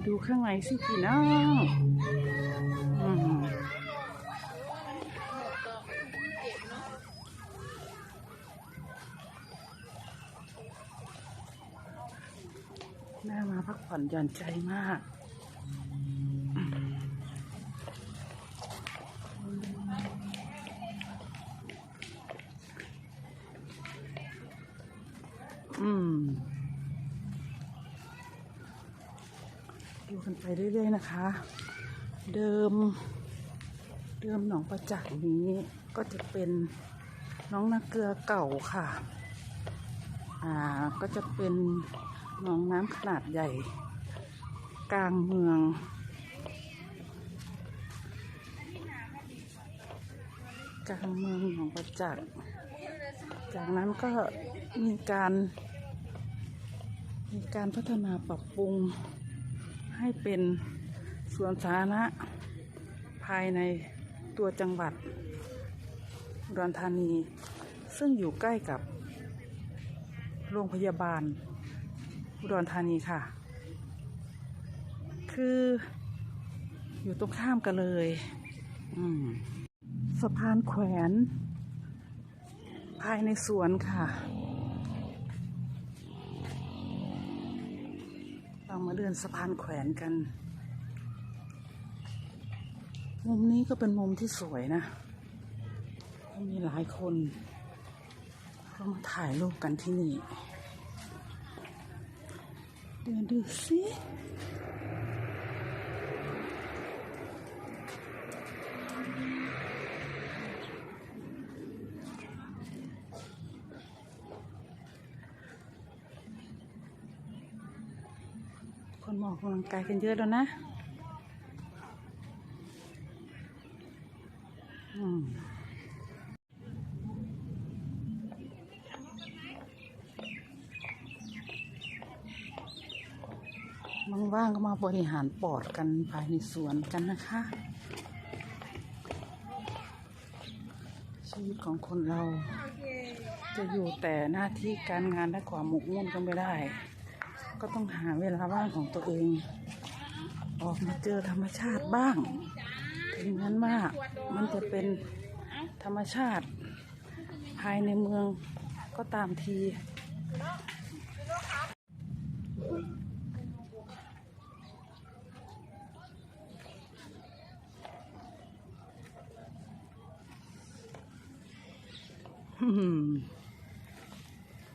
มาดูข้างในสิพี่น้องน่ามาพักผ่อนหย่อนใจมากอืม ดูกันไปเรื่อยๆนะคะ เดิม เดิมหนองประจักษ์นี้ก็จะเป็นน้องนาเกลือเก่าค่ะ อ่าก็จะเป็นหนองน้ำขนาดใหญ่ กลางเมืองกลางเมืองหนองประจักษ์จากนั้นก็มีการมีการพัฒนาปรับปรุง ให้เป็นสวนสาธารณะภายในตัวจังหวัดอุดรธานี ซึ่งอยู่ใกล้กับโรงพยาบาลอุดรธานีค่ะ คืออยู่ตรงข้ามกันเลยสะพานแขวน ภายในสวนค่ะ เรา มาเดินสะพานแขวนกัน มุมนี้ก็เป็นมุมที่สวยนะมีหลายคนก็มาถ่ายรูปกันที่นี่ เดินดูสิ คนมอกกำลังกายกันเยอะแล้วนะอืมว่างๆก็มาบริหารปอดกันภายในสวนกันนะคะ ชีวิตของคนเรา จะอยู่แต่หน้าที่การงานและความหมกมุ่นก็ไม่ได้ ก็ต้องหาเวลาว่างของตัวเอง ออกมาเจอธรรมชาติบ้างถึงนั้นว่ามันจะเป็นธรรมชาติ ภายในเมืองก็ตามที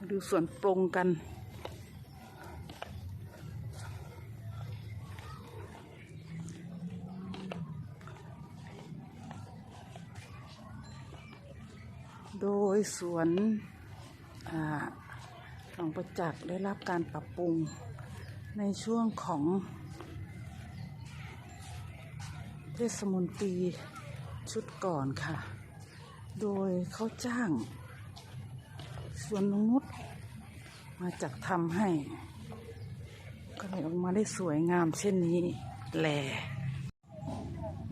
ดูส่วนปรงกัน โดยสวนอ่าหนองประจักษ์ได้รับการปรับปรุงในช่วงของเทศมนตรีชุดก่อนค่ะ โดยเขาจ้างสวนนงนุษมาจัดทำให้ ก็เลยออกมาได้สวยงามเช่นนี้แหล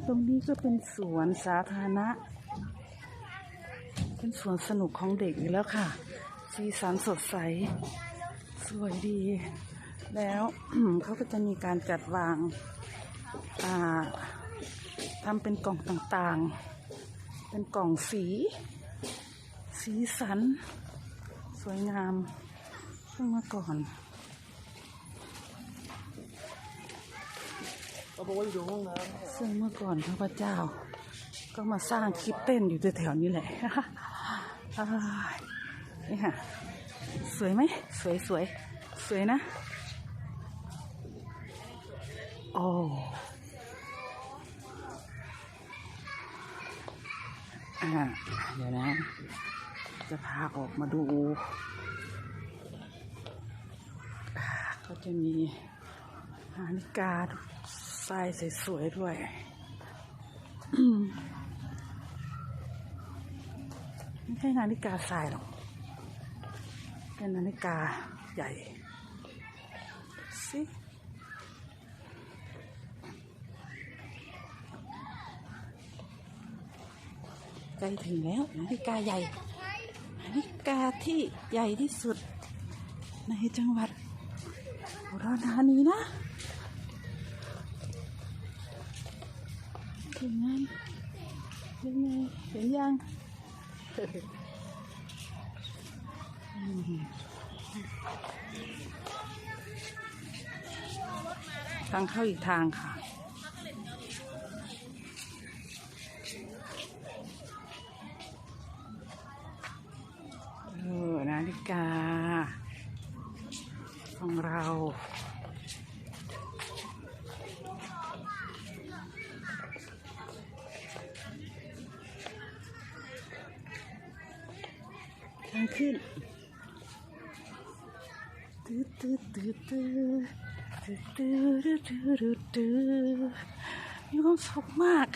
ตรงนี้ก็เป็นสวนสาธารณะ เป็นสวนสนุกของเด็กอีกแล้วค่ะ สีสันสดใส สวยดี แล้วเขาก็จะมีการจัดวางาทำเป็นกล่องต่างๆ เป็นกล่องสี สีสัน สวยงามเพิ่งมาก่อนก็บอกว่าอยู่ห้องน้ซึ่งเมื่อก่อนข้าพเจ้า ก็มาสร้างคลิปเต้นอยู่แถวๆนี้แหละ นี่ค่ะ สวยไหม สวยสวย สวยนะ โอ้เดี๋ยวนะ จะพาออกมาดู ก็จะมีนาฬิกาทรายสวยๆด้วย ไม่ใช่นาฬิกาทรายหรอกเป็นนาฬิกาใหญ่สิใกล้ถึงแล้วนาฬิกาใหญ่นาฬิกาที่ใหญ่ที่สุด ในจังหวัดอุดรธานีนะถึงไงยังไงเห็นยัง ทางเข้าอีกทางค่ะ เออนาฬิกา ของเรา ทางขึ้นตื้อตื้อตื้อตื้อตื้อตื้อตื้อตื้อมีความสุขมาก